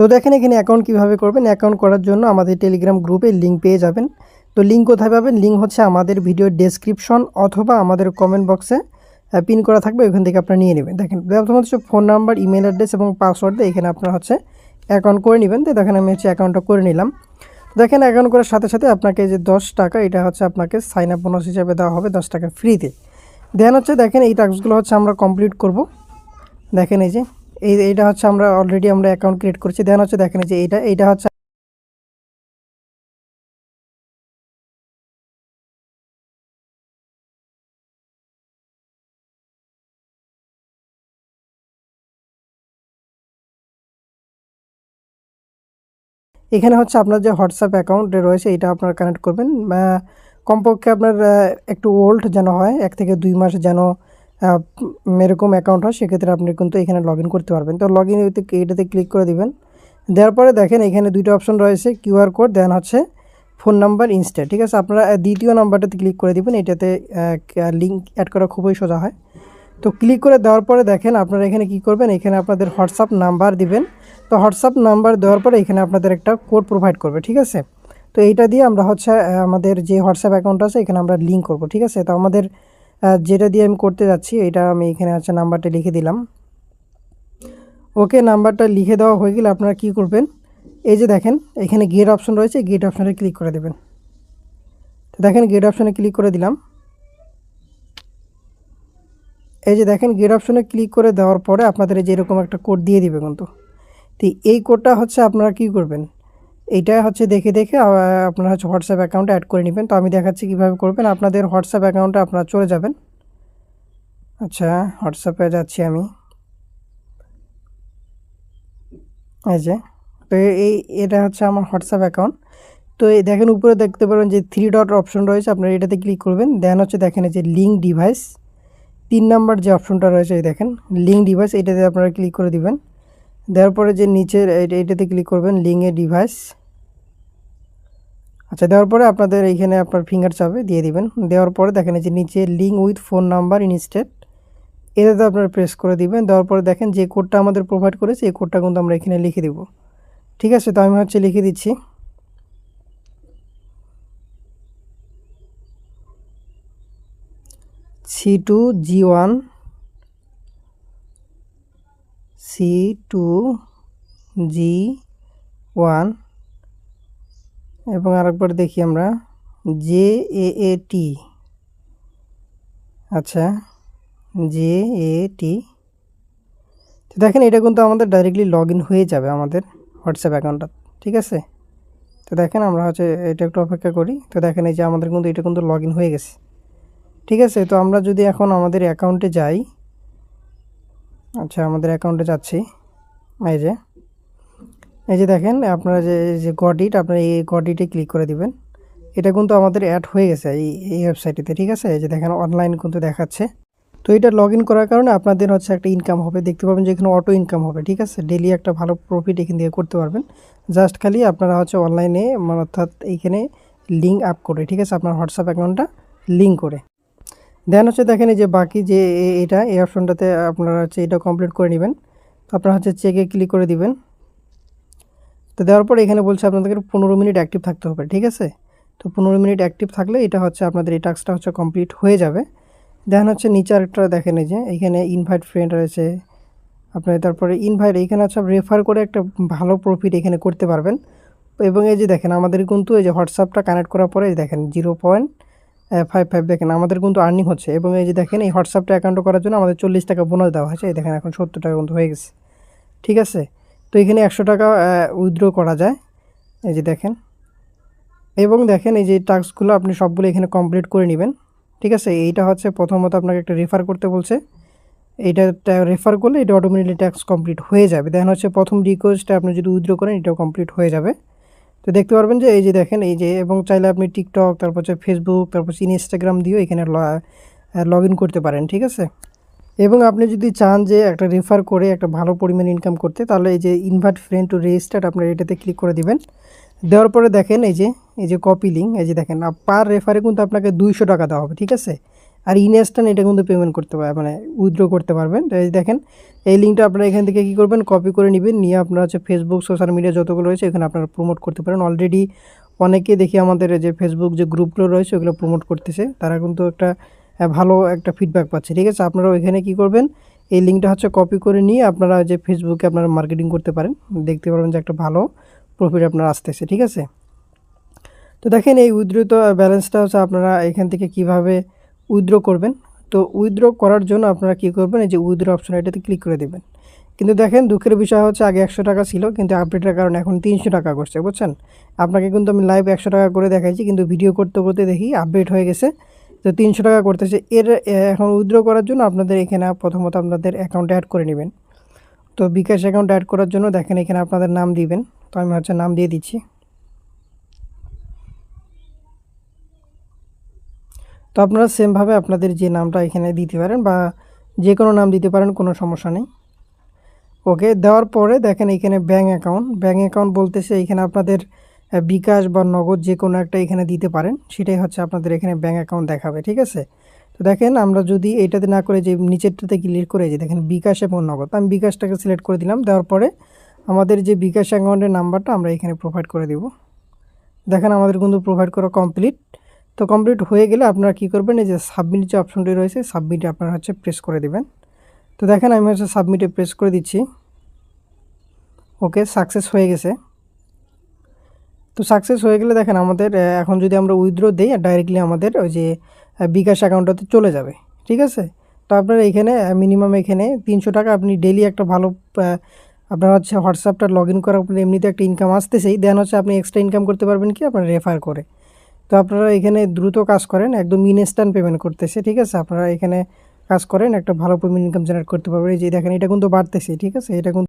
তো দেখেন এখানে অ্যাকাউন্ট কীভাবে করবেন? অ্যাকাউন্ট করার জন্য আমাদের টেলিগ্রাম গ্রুপে লিঙ্ক পেয়ে যাবেন। তো লিঙ্ক কোথায় পাবেন? লিঙ্ক হচ্ছে আমাদের ভিডিওর ডেসক্রিপশন অথবা আমাদের কমেন্ট বক্সে পিন করা থাকবে, ওইখান থেকে আপনারা নিয়ে নেবেন। দেখেন প্রথমত হচ্ছে ফোন নাম্বার ইমেল অ্যাড্রেস এবং পাসওয়ার্ড দিয়ে এখানে আপনারা হচ্ছে অ্যাকাউন্ট করে নেবেন। তো দেখেন, আমি হচ্ছে অ্যাকাউন্টটা করে নিলাম। দেখেন অ্যাকাউন্ট করার সাথে সাথে আপনাকে যে দশ টাকা, এটা হচ্ছে আপনাকে সাইন আপ বোনাস হিসাবে দেওয়া হবে দশ টাকা ফ্রিতে দেন হচ্ছে দেখেন, এই টাস্কগুলো হচ্ছে আমরা কমপ্লিট করব। দেখেন এই যে এই এইটা হচ্ছে আমরা অলরেডি আমরা অ্যাকাউন্ট ক্রিয়েট করছি। দেন হচ্ছে দেখেন যে এইটা এইটা হচ্ছে এখানে হচ্ছে আপনার যে হোয়াটসঅ্যাপ অ্যাকাউন্ট রয়েছে, এটা আপনার কানেক্ট করবেন। কমপক্ষে আপনার একটু ওল্ড যেন হয়, এক থেকে দুই মাস যেন এরকম অ্যাকাউন্ট হয়, সেক্ষেত্রে আপনি কিন্তু এখানে লগ করতে পারবেন। তো লগ ইন এটাতে ক্লিক করে দিবেন। দেওয়ার পরে দেখেন এখানে দুইটা অপশন রয়েছে কিউআর কোড দেন হচ্ছে ফোন নাম্বার ইনস্ট্যান্ট ঠিক আছে? আপনারা দ্বিতীয় নাম্বারটাতে ক্লিক করে দিবেন, এটাতে লিঙ্ক অ্যাড করা খুবই সোজা হয়। তো ক্লিক করে দেওয়ার পরে দেখেন আপনারা এখানে কি করবেন? এখানে আপনাদের হোয়াটসঅ্যাপ নাম্বার দিবেন। তো হোয়াটসঅ্যাপ নাম্বার দেওয়ার পরে এখানে আপনাদের একটা কোড প্রোভাইড করবে, ঠিক আছে? তো এইটা দিয়ে আমরা হচ্ছে আমাদের যে হোয়াটসঅ্যাপ অ্যাকাউন্ট আছে, এখানে আমরা লিঙ্ক করব, ঠিক আছে? তো আমাদের যেটা দিয়ে আমি করতে যাচ্ছি, এটা আমি এখানে হচ্ছে নাম্বারটা লিখে দিলাম। ওকে, নাম্বারটা লিখে দেওয়া হয়ে গেলে আপনারা কি করবেন? এই যে দেখেন, এখানে গেট অপশন রয়েছে গেট অপশনে ক্লিক করে দেবেন। তো দেখেন গেট অপশনে ক্লিক করে দিলাম। এই যে দেখেন গেট অপশনে ক্লিক করে দেওয়ার পরে আপনাদের এই যে এরকম একটা কোড দিয়ে দিবে কিন্তু। তো এই কোডটা হচ্ছে আপনারা কি করবেন? এইটা হচ্ছে দেখে দেখে আপনারা হচ্ছে হোয়াটসঅ্যাপ অ্যাকাউন্টে অ্যাড করে নেবেন। তো আমি দেখাচ্ছি কীভাবে করবেন। আপনাদের হোয়াটসঅ্যাপ অ্যাকাউন্টে আপনারা চলে যাবেন। আচ্ছা হোয়াটসঅ্যাপে যাচ্ছি আমি। এই যে, তো এই, এটা হচ্ছে আমার হোয়াটসঅ্যাপ অ্যাকাউন্ট তো এই দেখেন উপরে দেখতে পারবেন যে থ্রি ডট অপশন রয়েছে, আপনারা এটাতে ক্লিক করবেন। দেন হচ্ছে দেখেন এই যে লিঙ্ক ডিভাইস তিন নাম্বার যে অপশনটা রয়েছে, এই দেখেন লিঙ্ক ডিভাইস এটাতে আপনারা ক্লিক করে দিবেন। দেওয়ার পরে যে নিচের এইটাতে ক্লিক করবেন লিঙ্কে ডিভাইস আচ্ছা দেওয়ার পরে আপনাদের এইখানে আপনার ফিঙ্গার চাপে দিয়ে দিবেন। দেওয়ার পরে দেখেন যে নিচে link with phone number instant এটাতে আপনারা প্রেস করে দিবেন। দেওয়ার পরে দেখেন যে কোডটা আমাদের প্রোভাইড করেছে, এই কোডটা কিন্তু আমরা এখানে লিখে দিব। ঠিক আছে, তো আমি হচ্ছে লিখে দিচ্ছি। C two G one C two G one এবং আরেকবার দেখি আমরা। J A A T. আচ্ছা জে এ টি। তো দেখেন, এটা কিন্তু আমাদের ডাইরেক্টলি লগ হয়ে যাবে আমাদের হোয়াটসঅ্যাপ অ্যাকাউন্টটা ঠিক আছে? তো দেখেন, আমরা হচ্ছে এটা একটু অপেক্ষা করি। তো দেখেন, এই যে আমাদের কিন্তু এটা কিন্তু লগ হয়ে গেছে, ঠিক আছে? তো আমরা যদি এখন আমাদের অ্যাকাউন্টে যাই আচ্ছা আমাদের অ্যাকাউন্টে যাচ্ছি, এই যে। এই যে দেখেন, আপনারা যে যে গডিট আপনারা এই গডিটে ক্লিক করে দিবেন। এটা কিন্তু আমাদের অ্যাড হয়ে গেছে এই এই ওয়েবসাইটেতে ঠিক আছে? এই যে দেখেন অনলাইন কিন্তু দেখাচ্ছে। তো এটা লগ ইন করার কারণে আপনাদের হচ্ছে একটা ইনকাম হবে। দেখতে পাবেন যে এখানে অটো ইনকাম হবে, ঠিক আছে? ডেলি একটা ভালো প্রফিট এখান থেকে করতে পারবেন। জাস্ট খালি আপনারা হচ্ছে অনলাইনে মানে অর্থাৎ এইখানে লিঙ্ক আপ করে, ঠিক আছে? আপনার হোয়াটসঅ্যাপ অ্যাকাউন্টটা লিঙ্ক করে। দেন হচ্ছে দেখেন, এই যে বাকি যে এটা, এই অপশনটাতে আপনারা হচ্ছে এটা কমপ্লিট করে নেবেন। তো আপনারা হচ্ছে চেকে ক্লিক করে দিবেন। তো দেওয়ার পর এখানে বলছে আপনাদেরকে পনেরো মিনিট অ্যাক্টিভ থাকতে হবে, ঠিক আছে? তো পনেরো মিনিট অ্যাক্টিভ থাকলে এটা হচ্ছে আপনাদের, এই টাস্কটা হচ্ছে কমপ্লিট হয়ে যাবে। দেন হচ্ছে নিচে আরেকটা দেখেন এই যে, এখানে ইনভাইট ফ্রেন্ড রয়েছে। আপনার তারপরে ইনভাইট এখানে হচ্ছে রেফার করে একটা ভালো প্রফিট এখানে করতে পারবেন। এবং এই যে দেখেন, আমাদের কিন্তু এই যে হোয়াটসঅ্যাপটা কানেক্ট করার পরে দেখেন জিরো পয়েন্ট ফাইভ ফাইভ দেখেন, আমাদের কিন্তু আর্নিং হচ্ছে। এবং এই যে দেখেন, এই হোয়াটসঅ্যাপটা অ্যাকাউন্ট করার জন্য আমাদের চল্লিশ টাকা বোনাস দেওয়া হয়েছে। এই দেখেন, এখন সত্তর টাকা কিন্তু হয়ে গেছে। ঠিক আছে? তো এখানে একশো টাকা উইথড্র করা যায়। এই যে দেখেন। এবং দেখেন এই যে টাস্কগুলো আপনি সবগুলো এখানে কমপ্লিট করে নেবেন। ঠিক আছে? এইটা হচ্ছে প্রথমত আপনাকে একটা রেফার করতে বলছে। এইটা রেফার করলে এটা অটোমেটিকলি ট্যাক্স কমপ্লিট হয়ে যাবে। দেখেন হচ্ছে প্রথম রিকোয়েস্টটা আপনি যদি উইথড্র করেন, এটাও কমপ্লিট হয়ে যাবে। তো দেখতে পারবেন যে এই যে দেখেন, এই যে এবং চাইলে আপনি টিকটক তারপর হচ্ছে ফেসবুক তারপর হচ্ছে ইনস্টাগ্রাম দিয়েও এখানে লগ ইন করতে পারেন। ঠিক আছে? এবং আপনি যদি চান যে একটা রেফার করে একটা ভালো পরিমাণ ইনকাম করতে, তাহলে এই যে ইনভার্ট ফ্রেন্ড টু রেজিস্টার আপনার এটাতে ক্লিক করে দিবেন। দেওয়ার পরে দেখেন এই যে এই যে কপি লিঙ্ক এই যে দেখেন পার রেফারে কিন্তু আপনাকে দুইশো টাকা দেওয়া হবে, ঠিক আছে? আর ইনস্ট্যান্ট এটা কিন্তু পেমেন্ট করতে পারবেন মানে উইথড্র করতে পারবেন। এই দেখেন, এই লিঙ্কটা আপনারা এখান থেকে কী করবেন? কপি করে নেবেন, নিয়ে আপনারা হচ্ছে ফেসবুক সোশ্যাল মিডিয়া যতগুলো রয়েছে, এখানে আপনারা প্রমোট করতে পারেন। অলরেডি অনেকে দেখি আমাদের যে ফেসবুক যে গ্রুপগুলো রয়েছে, ওগুলো প্রমোট করতেছে। তারা কিন্তু একটা ভালো একটা ফিডব্যাক পাচ্ছে। ঠিক আছে? আপনারা ওইখানে কী করবেন? এই লিঙ্কটা হচ্ছে কপি করে নিয়ে আপনারা যে ফেসবুকে আপনারা মার্কেটিং করতে পারেন, দেখতে পারবেন যে একটা ভালো প্রফিট আপনার আসতেছে। ঠিক আছে? তো দেখেন এই উইথড্রত ব্যালেন্সটা হচ্ছে আপনারা এখান থেকে কীভাবে উইথড্র করবেন। তো উইথড্র করার জন্য আপনারা কী করবেন? এই যে উইথড্র অপশন এটাতে ক্লিক করে দেবেন। কিন্তু দেখেন, দুঃখের বিষয় হচ্ছে আগে একশো টাকা ছিল, কিন্তু আপডেটের কারণে এখন তিনশো টাকা করছে, বুঝছেন? আপনাকে কিন্তু আমি লাইভ একশো টাকা করে দেখাইছি, কিন্তু ভিডিও করতে করতে দেখি আপডেট হয়ে গেছে। তো তিনশো টাকা করতেছে। এর এখন উইথড্র করার জন্য আপনাদের এখানে প্রথমত আপনাদের অ্যাকাউন্টে অ্যাড করে নেবেন। তো বিকাশ অ্যাকাউন্ট অ্যাড করার জন্য দেখেন এখানে আপনাদের নাম দিবেন। তো আমি হচ্ছে নাম দিয়ে দিচ্ছি। তো আপনারা সেমভাবে আপনাদের যে নামটা এখানে দিতে পারেন বা যে কোনো নাম দিতে পারেন, কোনো সমস্যা নেই। ওকে দেওয়ার পরে দেখেন এখানে ব্যাঙ্ক অ্যাকাউন্ট ব্যাঙ্ক অ্যাকাউন্ট বলতেছে এখানে আপনাদের বিকাশ বা নগদ যে কোনো একটা এখানে দিতে পারেন। সেটাই হচ্ছে আপনাদের এখানে ব্যাঙ্ক অ্যাকাউন্ট দেখাবে, ঠিক আছে? তো দেখেন, আমরা যদি এইটাতে না করে যে নিচেরটাতে ক্লিক করে যে, দেখেন বিকাশ এবং নগদ। আমি বিকাশটাকে সিলেক্ট করে দিলাম, দেওয়ার পরে আমাদের যে বিকাশ অ্যাকাউন্টের নাম্বারটা আমরা এখানে প্রোভাইড করে দেব। দেখেন, আমাদের কিন্তু প্রোভাইড করা কমপ্লিট তো কমপ্লিট হয়ে গেলে আপনারা কী করবেন, এই যে সাবমিট যে অপশনটি রয়েছে সাবমিটে আপনারা হচ্ছে প্রেস করে দেবেন। তো দেখেন, আমি হচ্ছে সাবমিটে প্রেস করে দিচ্ছি। ওকে সাকসেস হয়ে গেছে। তো সাকসেস হয়ে গেলে দেখেন আমাদের এখন যদি আমরা উইথড্র দিই ডাইরেক্টলি আমাদের ওই যে বিকাশ অ্যাকাউন্টটাতে চলে যাবে, ঠিক আছে? তো আপনার এখানে মিনিমাম এখানে তিনশো টাকা আপনি ডেলি একটা ভালো আপনার হচ্ছে হোয়াটসঅ্যাপটা লগ ইন করার পরে এমনিতে একটা ইনকাম আসতেছেই দেন হচ্ছে আপনি এক্সট্রা ইনকাম করতে পারবেন কি? আপনার রেফার করে। তো আপনারা এখানে দ্রুত কাজ করেন, একদম ইনস্ট্যান্ট পেমেন্ট করতেছে, ঠিক আছে? আপনারা এখানে কাজ করেন, একটা ভালো পেমেন্ট ইনকাম জেনারেট করতে পারবেন। এই যে দেখেন, এটা কিন্তু বাড়তেছে, ঠিক আছে? এটা কিন্তু